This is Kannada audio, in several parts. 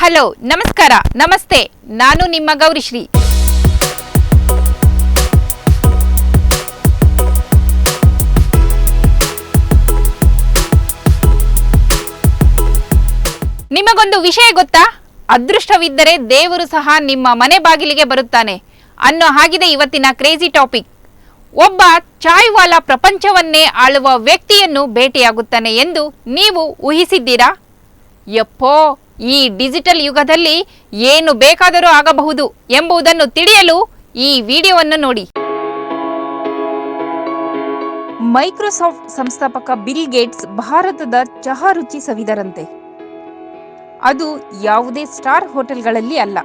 ಹಲೋ, ನಮಸ್ಕಾರ, ನಮಸ್ತೆ. ನಾನು ನಿಮ್ಮ ಗೌರಿಶ್ರೀ ನಿಮಗೊಂದು ವಿಷಯ ಗೊತ್ತಾ? ಅದೃಷ್ಟವಿದ್ದರೆ ದೇವರು ಸಹ ನಿಮ್ಮ ಮನೆ ಬಾಗಿಲಿಗೆ ಬರುತ್ತಾನೆ. ಅನ್ನೋ ಹಾಗಿದೆ ಇವತ್ತಿನ ಕ್ರೇಜಿ ಟಾಪಿಕ್ ಒಬ್ಬ ಚಾಯ್ವಾಲ ಪ್ರಪಂಚವನ್ನೇ ಆಳುವ ವ್ಯಕ್ತಿಯನ್ನು ಭೇಟಿಯಾಗುತ್ತಾನೆ ಎಂದು ನೀವು ಊಹಿಸಿದ್ದೀರಾ? ಯಪ್ಪೋ ಈ ಡಿಜಿಟಲ್ ಯುಗದಲ್ಲಿ ಏನು ಬೇಕಾದರೂ ಆಗಬಹುದು ಎಂಬುದನ್ನು ತಿಳಿಯಲು ಈ ವಿಡಿಯೋವನ್ನು ನೋಡಿ. ಮೈಕ್ರೋಸಾಫ್ಟ್ ಸಂಸ್ಥಾಪಕ ಬಿಲ್ ಗೇಟ್ಸ್ ಭಾರತದ ಚಹಾ ರುಚಿ ಸವಿದರಂತೆ. ಅದು ಯಾವುದೇ ಸ್ಟಾರ್ ಹೋಟೆಲ್ಗಳಲ್ಲಿ ಅಲ್ಲ,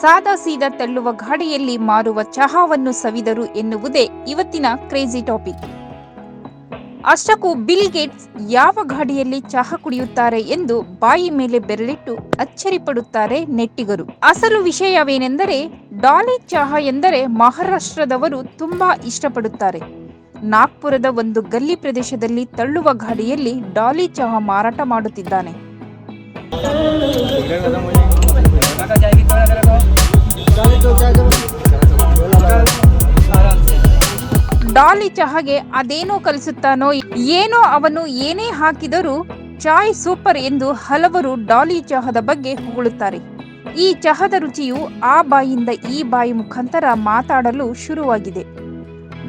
ಸಾದಾ ಸೀದಾ ತಳ್ಳುವ ಗಾಡಿಯಲ್ಲಿ ಮಾರುವ ಚಹಾವನ್ನು ಸವಿದರು ಎನ್ನುವುದೇ ಇವತ್ತಿನ ಕ್ರೇಜಿ ಟಾಪಿಕ್. ಅಷ್ಟಕ್ಕೂ ಬಿಲ್ ಗೇಟ್ಸ್ ಯಾವ ಗಾಡಿಯಲ್ಲಿ ಚಹಾ ಕುಡಿಯುತ್ತಾರೆ ಎಂದು ಬಾಯಿ ಮೇಲೆ ಬೆರಳಿಟ್ಟು ಅಚ್ಚರಿಪಡುತ್ತಾರೆ ನೆಟ್ಟಿಗರು. ಅಸಲು ವಿಷಯವೇನೆಂದರೆ, ಡಾಲಿ ಚಹಾ ಎಂದರೆ ಮಹಾರಾಷ್ಟ್ರದವರು ತುಂಬಾ ಇಷ್ಟಪಡುತ್ತಾರೆ. ನಾಗ್ಪುರದ ಒಂದು ಗಲ್ಲಿ ಪ್ರದೇಶದಲ್ಲಿ ತಳ್ಳುವ ಗಾಡಿಯಲ್ಲಿ ಡಾಲಿ ಚಹಾ ಮಾರಾಟ ಮಾಡುತ್ತಿದ್ದಾನೆ. ಡಾಲಿ ಚಹಾಗೆ ಅದೇನೋ ಕಲಿಸುತ್ತಾನೋ ಏನೋ ಅವನು ಏನೇ ಹಾಕಿದರೂ ಚಾಯ್ ಸೂಪರ್ ಎಂದು ಹಲವರು ಡಾಲಿ ಚಹಾದ ಬಗ್ಗೆ ಹೊಗಳುತ್ತಾರೆ. ಈ ಚಹದ ರುಚಿಯು ಆ ಬಾಯಿಂದ ಈ ಬಾಯಿ ಮುಖಾಂತರ ಮಾತಾಡಲು ಶುರುವಾಗಿದೆ.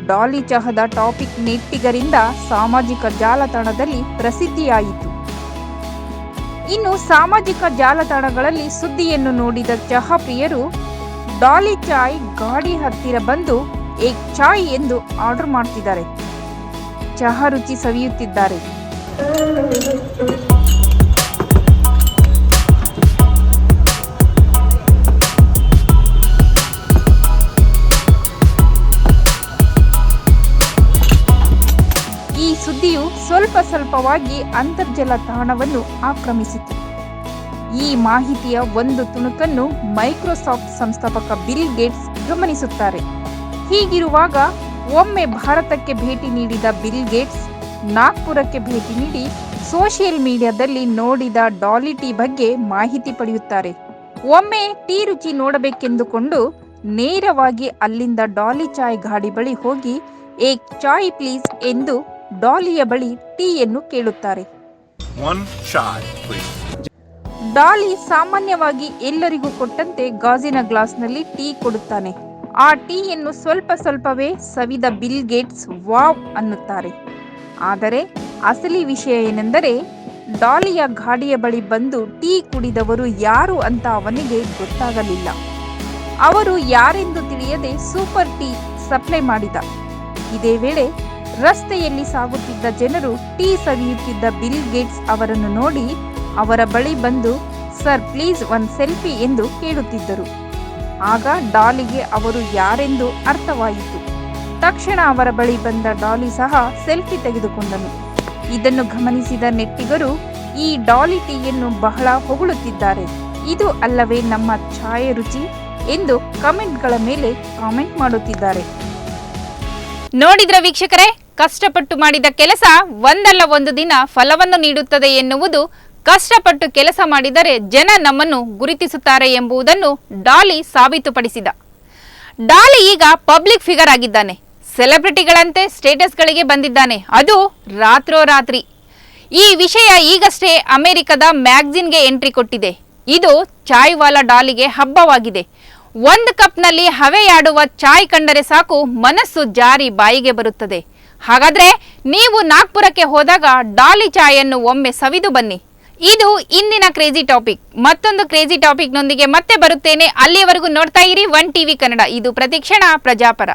ಡಾಲಿ ಚಹದ ಟಾಪಿಕ್ ನೆಟ್ಟಿಗರಿಂದ ಸಾಮಾಜಿಕ ಜಾಲತಾಣದಲ್ಲಿ ಪ್ರಸಿದ್ಧಿಯಾಯಿತು. ಇನ್ನು ಸಾಮಾಜಿಕ ಜಾಲತಾಣಗಳಲ್ಲಿ ಸುದ್ದಿಯನ್ನು ನೋಡಿದ ಚಹಾ ಪ್ರಿಯರು ಡಾಲಿ ಚಾಯ್ ಗಾಡಿ ಹತ್ತಿರ ಬಂದು ಏಕ್ ಚಾಯ್ ಎಂದು ಆರ್ಡರ್ ಮಾಡ್ತಿದ್ದಾರೆ. ಚಹಾ ರುಚಿ ಸವಿಯುತ್ತಿದ್ದಾರೆ. ಈ ಸುದ್ದಿಯು ಸ್ವಲ್ಪ ಸ್ವಲ್ಪವಾಗಿ ಅಂತರ್ಜಲ ತಾಣವನ್ನು ಆಕ್ರಮಿಸಿತು. ಈ ಮಾಹಿತಿಯ ಒಂದು ತುಣುಕನ್ನು ಮೈಕ್ರೋಸಾಫ್ಟ್ ಸಂಸ್ಥಾಪಕ ಬಿಲ್ ಗೇಟ್ಸ್ ಗಮನಿಸುತ್ತಾರೆ. ಹೀಗಿರುವಾಗ ಒಮ್ಮೆ ಭಾರತಕ್ಕೆ ಭೇಟಿ ನೀಡಿದ ಬಿಲ್ ಗೇಟ್ಸ್ ನಾಗ್ಪುರಕ್ಕೆ ಭೇಟಿ ನೀಡಿ ಸೋಷಿಯಲ್ ಮೀಡಿಯಾದಲ್ಲಿ ನೋಡಿದ ಡಾಲಿ ಟೀ ಬಗ್ಗೆ ಮಾಹಿತಿ ಪಡೆಯುತ್ತಾರೆ. ಒಮ್ಮೆ ಟೀ ರುಚಿ ನೋಡಬೇಕೆಂದುಕೊಂಡು ನೇರವಾಗಿ ಅಲ್ಲಿಂದ ಡಾಲಿ ಚಾಯ್ ಗಾಡಿ ಬಳಿ ಹೋಗಿ ಏಕ್ ಚಾಯ್ ಪ್ಲೀಸ್ ಎಂದು ಡಾಲಿಯ ಬಳಿ ಟೀಯನ್ನು ಕೇಳುತ್ತಾರೆ. ಡಾಲಿ ಸಾಮಾನ್ಯವಾಗಿ ಎಲ್ಲರಿಗೂ ಕೊಟ್ಟಂತೆ ಗಾಜಿನ ಗ್ಲಾಸ್ನಲ್ಲಿ ಟೀ ಕೊಡುತ್ತಾನೆ. ಆ ಟೀಯನ್ನು ಸ್ವಲ್ಪ ಸ್ವಲ್ಪವೇ ಸವಿದ ಬಿಲ್ ಗೇಟ್ಸ್ ವಾವ್ ಅನ್ನುತ್ತಾರೆ. ಆದರೆ ಅಸಲಿ ವಿಷಯ ಏನೆಂದರೆ, ಡಾಲಿಯ ಗಾಡಿಯ ಬಳಿ ಬಂದು ಟೀ ಕುಡಿದವರು ಯಾರು ಅಂತ ಅವನಿಗೆ ಗೊತ್ತಾಗಲಿಲ್ಲ. ಅವರು ಯಾರೆಂದು ತಿಳಿಯದೆ ಸೂಪರ್ ಟೀ ಸಪ್ಲೈ ಮಾಡಿದ. ಇದೇ ವೇಳೆ ರಸ್ತೆಯಲ್ಲಿ ಸಾಗುತ್ತಿದ್ದ ಜನರು ಟೀ ಸವಿಯುತ್ತಿದ್ದ ಬಿಲ್ ಗೇಟ್ಸ್ ಅವರನ್ನು ನೋಡಿ ಅವರ ಬಳಿ ಬಂದು, ಸರ್, ಪ್ಲೀಸ್ ಒಂದು ಸೆಲ್ಫಿ ಎಂದು ಕೇಳುತ್ತಿದ್ದರು. ಆಗ ಡಾಲಿಗೆ ಅವರು ಯಾರೆಂದು ಅರ್ಥವಾಯಿತು. ತಕ್ಷಣ ಅವರ ಬಳಿ ಬಂದ ಡಾಲಿ ಸಹ ಸೆಲ್ಫಿ ತೆಗೆದುಕೊಂಡನು. ಇದನ್ನು ಗಮನಿಸಿದ ನೆಟ್ಟಿಗರು, ಈ ಡಾಲಿ ಟೀಯನ್ನು ಬಹಳ ಹೊಗಳುತ್ತಿದ್ದಾರೆ. ಇದು ಅಲ್ಲವೇ ನಮ್ಮ ಛಾಯೆ ರುಚಿ ಎಂದು ಕಮೆಂಟ್ಗಳ ಮೇಲೆ ಕಾಮೆಂಟ್ ಮಾಡುತ್ತಿದ್ದಾರೆ. ನೋಡಿದ್ರ ವೀಕ್ಷಕರೇ, ಕಷ್ಟಪಟ್ಟು ಮಾಡಿದ ಕೆಲಸ ಒಂದಲ್ಲ ಒಂದು ದಿನ ಫಲವನ್ನು ನೀಡುತ್ತದೆ ಎನ್ನುವುದು ಕಷ್ಟಪಟ್ಟು ಕೆಲಸ ಮಾಡಿದರೆ ಜನ ನಮ್ಮನ್ನು ಗುರುತಿಸುತ್ತಾರೆ ಎಂಬುದನ್ನು ಡಾಲಿ ಸಾಬೀತುಪಡಿಸಿದ. ಡಾಲಿ ಈಗ ಪಬ್ಲಿಕ್ ಫಿಗರ್ ಆಗಿದ್ದಾನೆ. ಸೆಲೆಬ್ರಿಟಿಗಳಂತೆ ಸ್ಟೇಟಸ್ಗಳಿಗೆ ಬಂದಿದ್ದಾನೆ. ಅದು ರಾತ್ರೋರಾತ್ರಿ. ಈ ವಿಷಯ ಈಗಷ್ಟೇ ಅಮೆರಿಕದ ಮ್ಯಾಗ್ಜಿನ್ಗೆ ಎಂಟ್ರಿ ಕೊಟ್ಟಿದೆ. ಇದು ಚಾಯ್ವಾಲಾ ಡಾಲಿಗೆ ಹಬ್ಬವಾಗಿದೆ. ಒಂದು ಕಪ್ನಲ್ಲಿ ಹವೆಯಾಡುವ ಚಾಯ್ ಕಂಡರೆ ಸಾಕು ಮನಸ್ಸು ಜಾರಿ ಬಾಯಿಗೆ ಬರುತ್ತದೆ. ಹಾಗಾದ್ರೆ ನೀವು ನಾಗ್ಪುರಕ್ಕೆ ಹೋದಾಗ ಡಾಲಿ ಚಾಯನ್ನು ಒಮ್ಮೆ ಸವಿದು ಬನ್ನಿ. ಇದು ಇಂದಿನ ಕ್ರೇಜಿ ಟಾಪಿಕ್ ಮತ್ತೊಂದು ಕ್ರೇಜಿ ಟಾಪಿಕ್ ನೊಂದಿಗೆ ಮತ್ತೆ ಬರುತ್ತೇನೆ. ಅಲ್ಲಿಯವರೆಗೂ ನೋಡ್ತಾ ಇರಿ ಒನ್ ಟಿವಿ ಕನ್ನಡ. ಇದು ಪ್ರತಿಕ್ಷಣ ಪ್ರಜಾಪರ.